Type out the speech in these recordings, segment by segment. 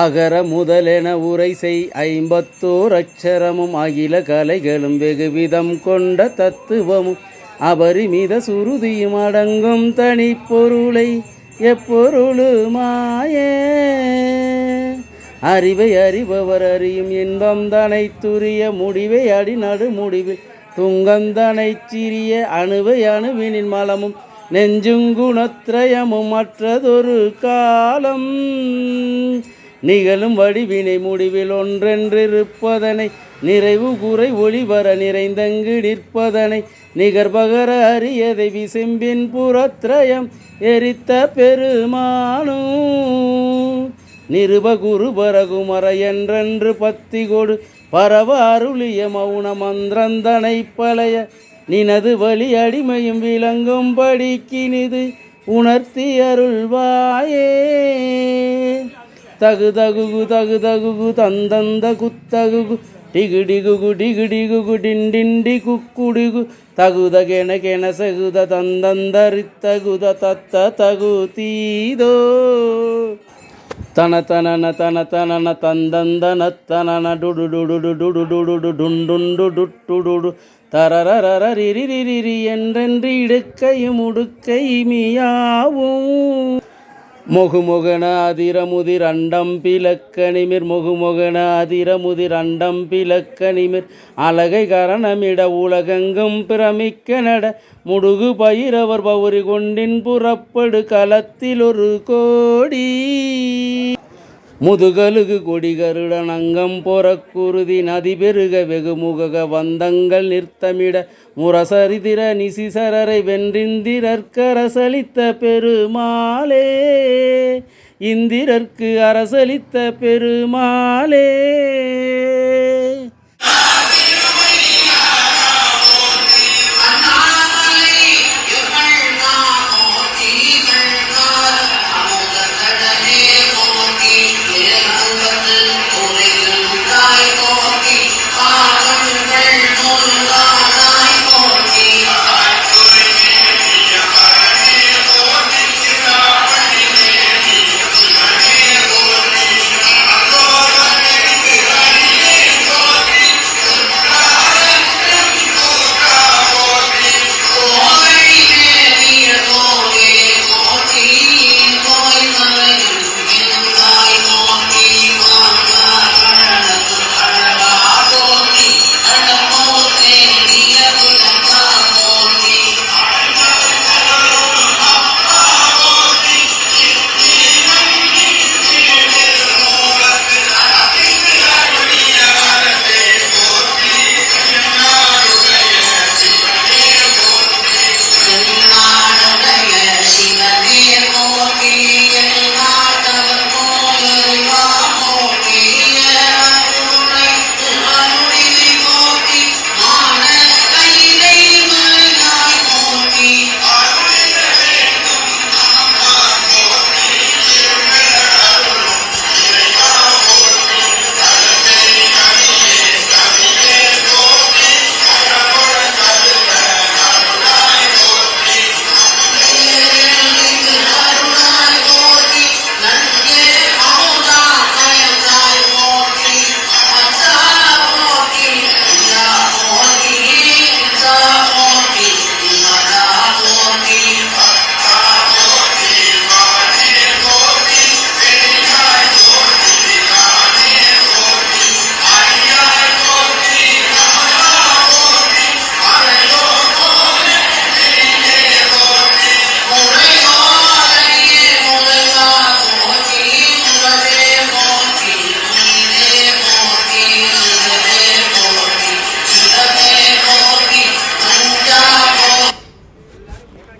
அகர முதலென உரை செய். ஐம்பத்தோர் அச்சரமும் அகில கலைகளும் வெகுவிதம் கொண்ட தத்துவமும் அபரிமித சுருதியும் அடங்கும் தனிப்பொருளை எப்பொருளுமாயே அறிவை அறிபவர் அறியும் இன்பம் தனை துரிய முடிவை அடி நடு முடிவில் துங்கந்தனை சிறிய அணுவை அணுவினின் மலமும் நெஞ்சுங்குணத்ரயமும் மற்றதொரு காலம். நிகழும் வடிவினை முடிவில் ஒன்றென்றிருப்பதனை நிறைவு குறை ஒளிவர நிறைந்தங்கு நிற்பதனை நிகர்பகர அரியதை விசெம்பின் புறத்ரயம் எரித்த பெருமானும் நிருபகுரு பரகுமர என்றென்று பத்தி கொடு பரவ அருளிய மௌன மந்திரந்தனை பழைய நினது வழி அடிமையும் விளங்கும்படி படிக்கினிது உணர்த்தி அருள்வாயே. தகு தகுகு தகு தகுகு தந்தந்த குத்தகுகு டிகு டிகுகு டிகு டிகுகு டிண்டிண்டி குக்குடிகு தகுத கென கென சகுத தந்தந்த ரித்தகுத தத்த தகு தீதோ தன தனன தன தனன தந்தந்த தனன டுடு டுடு டுடு டுடு டுடு டுண்டுண்டு டுட்டுடுடு தரரரரிரிரிரி என்றென்று இடுக்கையும் உடுக்கை மியாவும் முகுமுகன அதிரமுதிர் அண்டம் பிளக்க முகுமுகன அதிரமுதிர் அண்டம் பிளக்கணிமிர். அழகை கரணமிட உலகெங்கும் பிரமிக்க நட முடுகு பயிரவர் பௌரி கொண்டின் புறப்படு களத்தில் ஒரு கோடி. முதுகலுகு கொடிகருடன் அங்கம் பொறக்குருதி நதி பெருக வெகுமுக வந்தங்கள் நிறுத்தமிட முரசரிதிர நிசிசரரை வென்றிந்திரற்கரசளித்த பெருமாளே. இந்திரர்க்கு அரசளித்த பெருமாளே.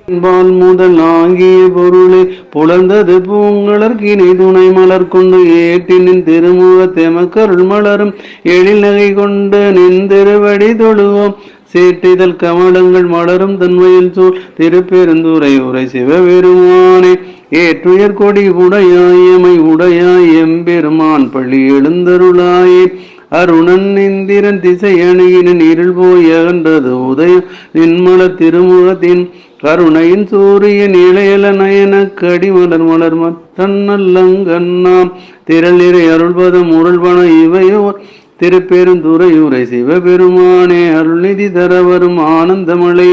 பால் முதல் ஆகிய பொருளே. புலர்ந்தது பூங்கலர்கினை துணை மலர் கொண்டு ஏட்டினின் திருமுக தெமக்கருள் மலரும். எழில் நகை கொண்டு நின்றிருவடி தொழுவோம். சேற்றிதழ் கமலங்கள் மலரும் தன்மையில் சூழ். திருப்பெருந்துரை உரை சிவபெருமானே. ஏற்றுயர் கொடி உடையாயமை உடையாய் எம்பெருமான் பள்ளி எழுந்தருளாயே. அருணன் இந்திரன் திசையணியின் இருள் போய் அகன்றது உதயம் நின்மல திருமுகத்தின் கருணையின் சூரியன் இளையல நயன கடிமலர் மலர் தன்னல்லங்கண்ணாம் திரளிரை அருள்பதம் உருள்பன இவையோர் திருப்பெருந்துறையுரை சிவபெருமானே அருள்நிதி தர வரும் ஆனந்தமலை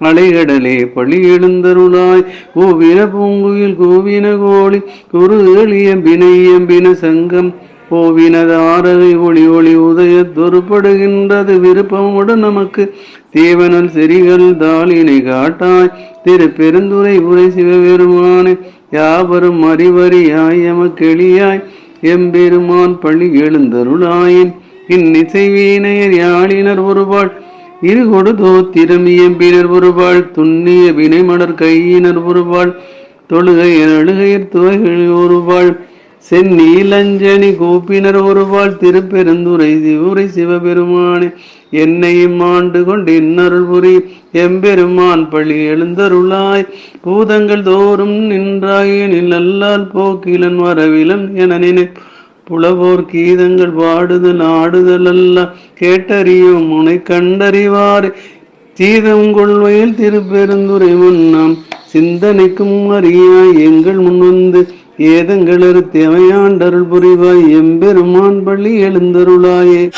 அலைகடலே பழி எழுந்தருளாய். கோவின பூங்குயில் கோவின கோழி குரு எளியம்பின இயம்பின சங்கம் கோவினதாரகை ஒளி ஒளி உதயத்தொருப்படுகின்றது. விருப்பமுடன் நமக்கு தேவனல் செறிகள் தாளினை காட்டாய். திரு பெருந்துரை உரை சிவபெருமானே யாவரும் அறிவறியாய் எமக்கெளியாய் எம்பெருமான் பள்ளி எழுந்தருளாயின். இந்நிசை வீணையர் யாழினர் ஒருபாள் இரு கொடுதோ திருமியம்பினர் ஒருபாள் துண்ணிய வினைமலர் கையினர் ஒருபாள் தொழுகையர் அழுகையர் துவைகள் ஒருபாள் செந்நீலஞ்சனி கூப்பினர் ஒருவாள் திருப்பெருந்துரை சிவுரை சிவபெருமானே என்னையும் ஆண்டு கொண்டு இன்னருள் புரி. எம்பெருமான் பழி எழுந்தருளாய். பூதங்கள் தோறும் நின்றாயினில் அல்லால் போக்கிலன் வரவிலன் என நினை புலவோர் கீதங்கள் பாடுதல் ஆடுதல் அல்ல கேட்டறியும் முனை கண்டறிவார். தீதம் கொள்வையில் திருப்பெருந்துரை முன்னாம் சிந்தனைக்கும் அறியாய் எங்கள் முன் வந்து ஏதங்களறு தேவையாண்டருள் புரிவாய்? எம்பெருமான் பள்ளி எழுந்தருளாயே.